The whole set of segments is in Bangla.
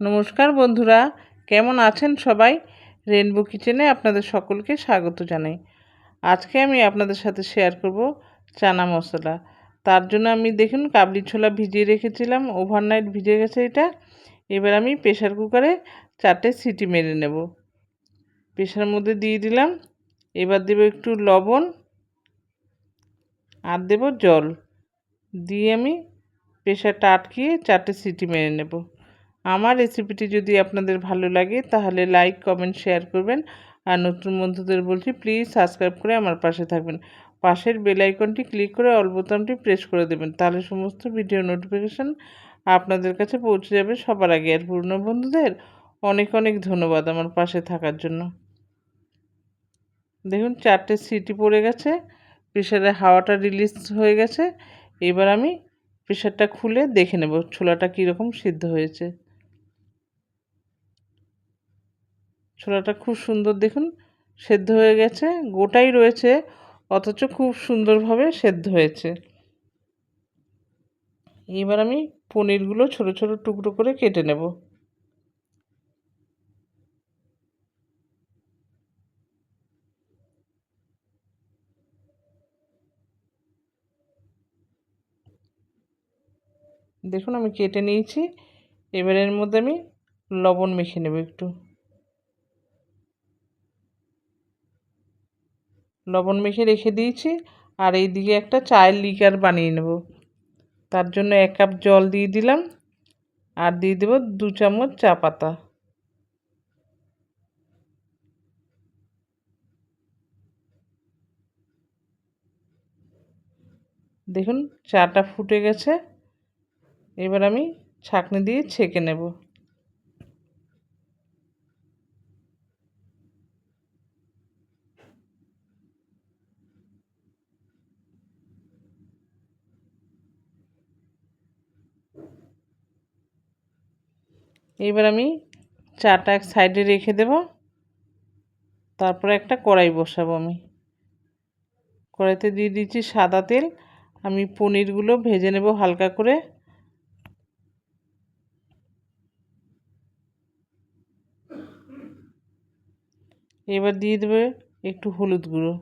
নমস্কার বন্ধুরা, কেমন আছেন সবাই? রেনবো কিচেনে আপনাদের সকলকে স্বাগত জানাই। আজকে আমি আপনাদের সাথে শেয়ার করব চানা মশলা। তার জন্য আমি দেখুন কাবলি ছোলা ভিজিয়ে রেখেছিলাম ওভারনাইট ভিজে গেছে এটা। এবার আমি প্রেশার কুকারে চারটে সিটি মেরে নেব। প্রেশার মধ্যে দিয়ে দিলাম। এবার দেব একটু লবণ আর দেব জল। দিয়ে আমি প্রেশারটা আটকিয়ে চারটে সিটি মেরে নেব। আমার রেসিপিটি যদি আপনাদের ভালো লাগে, তাহলে লাইক কমেন্ট শেয়ার করবেন। আর নতুন বন্ধুদের বলছি প্লিজ সাবস্ক্রাইব করে আমার পাশে থাকবেন। পাশের বেল আইকনটি ক্লিক করে অল বোতামটি প্রেস করে দেবেন, তাহলে সমস্ত ভিডিও নোটিফিকেশান আপনাদের কাছে পৌঁছে যাবে সবার আগে। আর পুরনো বন্ধুদের অনেক অনেক ধন্যবাদ আমার পাশে থাকার জন্য। দেখুন, চারটে সিটি পড়ে গেছে প্রেশারে হাওয়াটা রিলিজ হয়ে গেছে। এবার আমি প্রেশারটা খুলে দেখে নেব, ছোলাটা কীরকম সিদ্ধ হয়েছে। ছোলাটা খুব সুন্দর দেখুন, সেদ্ধ হয়ে গেছে, গোটাই রয়েছে, অথচ খুব সুন্দরভাবে সেদ্ধ হয়েছে। এবার আমি পনিরগুলো ছোট ছোট টুকরো করে কেটে নেব। দেখুন আমি কেটে নিয়েছি, এবার এর মধ্যে আমি লবণ মেখে নেব একটু। লবণ মেখে রেখে দিয়েছি আর এই দিকে একটা চায়ের লিকার বানিয়ে নেব। তার জন্য এক কাপ জল দিয়ে দিলাম আর দিয়ে দেব দু চামচ চা পাতা। দেখুন, চাটা ফুটে গেছে। এবার আমি ছাঁকনি দিয়ে ছেঁকে নেব। এবার আমি চাটা এক সাইডে রেখে দেব। তারপরে একটা কড়াই বসাবো আমি। কড়াইতে দিয়ে দিচ্ছি সাদা তেল। আমি পনিরগুলো ভেজে নেব হালকা করে। এবার দিয়ে দেবে একটু হলুদ গুঁড়ো।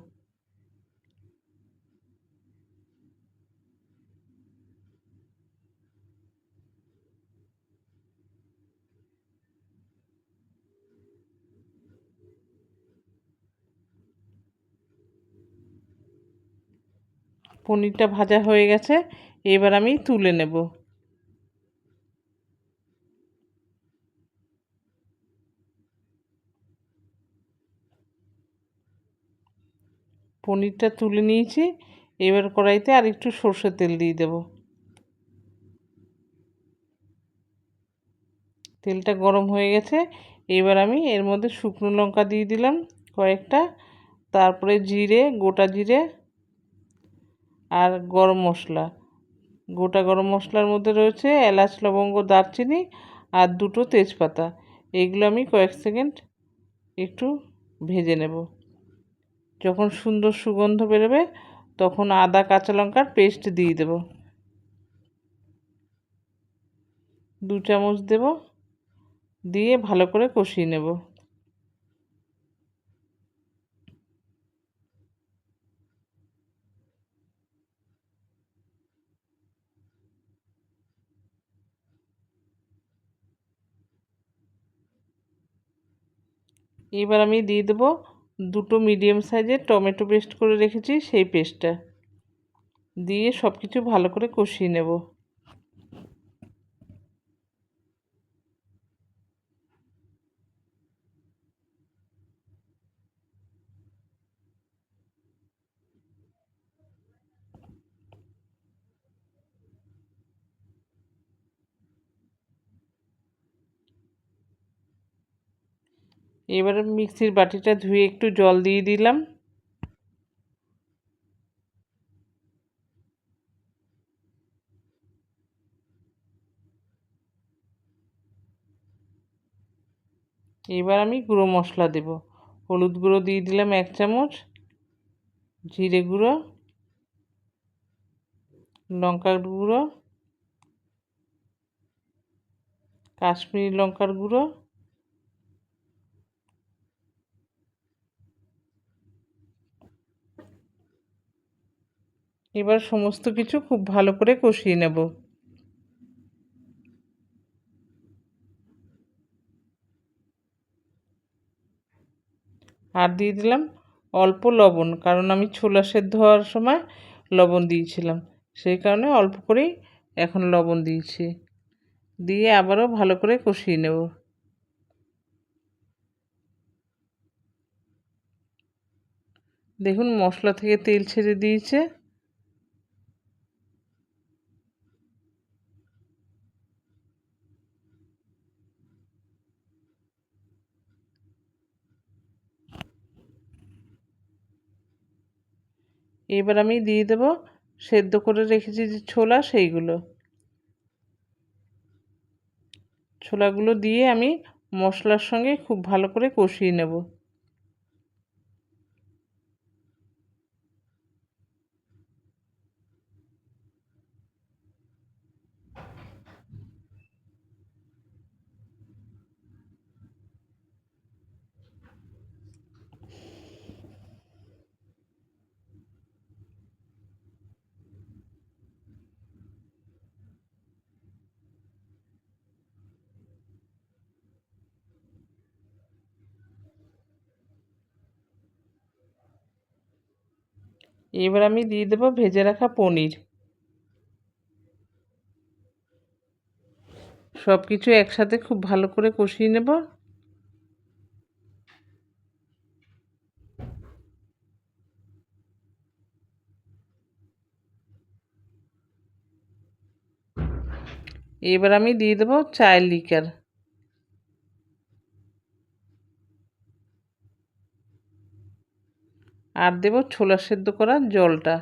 পনিরটা ভাজা হয়ে গেছে, এবার আমি তুলে নেব। পনিরটা তুলে নিয়েছি, এবার কড়াইতে আর একটু সর্ষের তেল দিয়ে দেব। তেলটা গরম হয়ে গেছে, এবার আমি এর মধ্যে শুকনো লঙ্কা দিয়ে দিলাম কয়েকটা, তারপরে জিরে, গোটা জিরে আর গরম মশলা। গোটা গরম মশলার মধ্যে রয়েছে এলাচ, লবঙ্গ, দারচিনি আর দুটো তেজপাতা। এগুলো আমি কয়েক সেকেন্ড একটু ভেজে নেব। যখন সুন্দর সুগন্ধ বেরোবে, তখন আদা, কাঁচা লঙ্কার পেস্ট দিয়ে দেব। দু চামচ দেব। দিয়ে ভালো করে কষিয়ে নেব। এবার আমি দিয়ে দেবো দুটো মিডিয়াম সাইজের টমেটো পেস্ট করে রেখেছি, সেই পেস্টটা দিয়ে সব কিছু ভালো করে কষিয়ে নেব। এবারে মিক্সির বাটিটা ধুয়ে একটু জল দিয়ে দিলাম। এবার আমি গুঁড়ো মশলা দেব। হলুদ গুঁড়ো দিয়ে দিলাম এক চামচ, জিরে গুঁড়ো, লঙ্কার গুঁড়ো, কাশ্মীরি লঙ্কার গুঁড়ো এবার সমস্ত কিছু খুব ভালো করে কষিয়ে নেব। আর দিয়ে দিলাম অল্প লবণ, কারণ আমি ছোলা সেদ্ধ হওয়ার সময় লবণ দিয়েছিলাম। সেই কারণে অল্প করেই এখন লবণ দিয়েছি। দিয়ে আবারও ভালো করে কষিয়ে নেব। দেখুন মশলা থেকে তেল ছেড়ে দিয়েছে। এবার আমি দিয়ে দেব সেদ্ধ করে রেখেছি যে ছোলা সেইগুলো। ছোলাগুলো দিয়ে আমি মশলার সঙ্গে খুব ভালো করে কষিয়ে নেব। এবার আমি দিয়ে দেবো ভেজে রাখা পনির। সব কিছু একসাথে খুব ভালো করে কষিয়ে নেব। এবার আমি দিয়ে দেবো চায়ের লিকার। আর দেব ছোলা সেদ্ধ করা জলটা।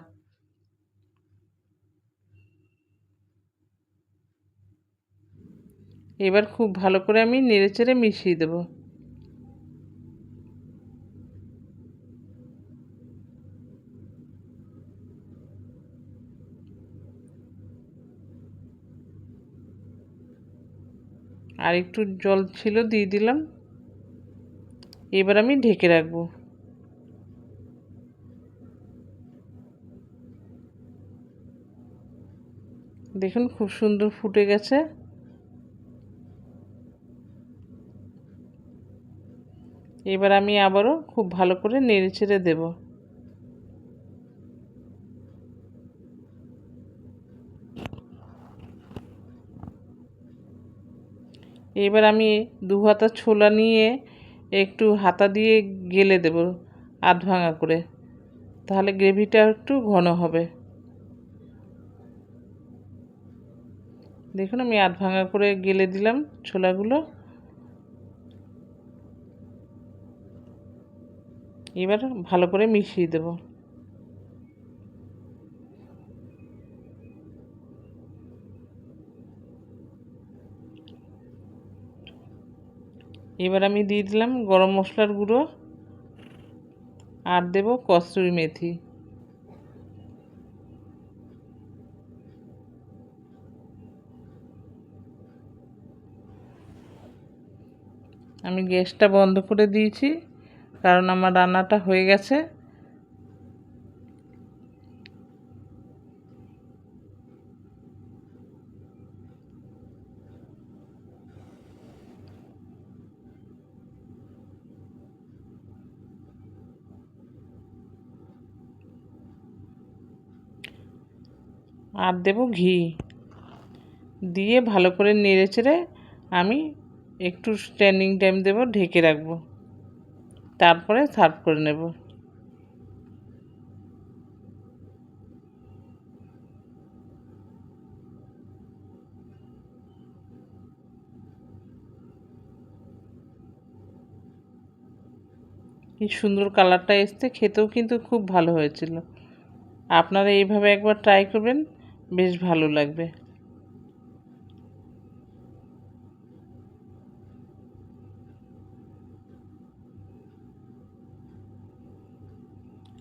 এবার খুব ভালো করে আমি নেড়েচেড়ে মিশিয়ে দেব। আর একটু জল ছিল দিয়ে দিলাম। এবার আমি ঢেকে রাখব। দেখুন, খুব সুন্দর ফুটে গেছে। এবার আমি আবারও খুব ভালো করে নেড়ে ছেড়ে দেব। এবার আমি দু হাতা ছোলা নিয়ে একটু হাতা দিয়ে গেলে দেব আধ ভাঙা করে। তাহলে গ্রেভিটা একটু ঘন হবে। দেখুন, আমি আধ ভাঙা করে গেলে দিলাম ছোলাগুলো। এবার ভালো করে মিশিয়ে দেব। এবার আমি দিয়ে দিলাম গরম মশলার গুঁড়ো। আর দেব কস্তুরি মেথি। আমি গ্যাসটা বন্ধ করে দিয়েছি, কারণ আমার রান্নাটা হয়ে গেছে। আর দেব ঘি। দিয়ে ভালো করে নেড়ে চেড়ে আমি একটু স্ট্যান্ডিং টাইম দেব, ঢেকে রাখব। তারপরে সার্ভ করে নেব। কি সুন্দর কালারটা এসছে, খেতেও কিন্তু খুব ভালো হয়েছিল। আপনারা এইভাবে একবার ট্রাই করবেন, বেশ ভালো লাগবে।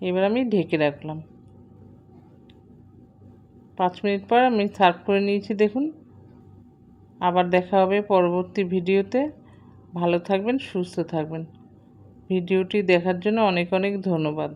এবার আমি ঢেকে রাখলাম। পাঁচ মিনিট পর আমি সার্ভ করে নিয়েছি, দেখুন। আবার দেখা হবে পরবর্তী ভিডিওতে। ভালো থাকবেন, সুস্থ থাকবেন। ভিডিওটি দেখার জন্য অনেক অনেক ধন্যবাদ।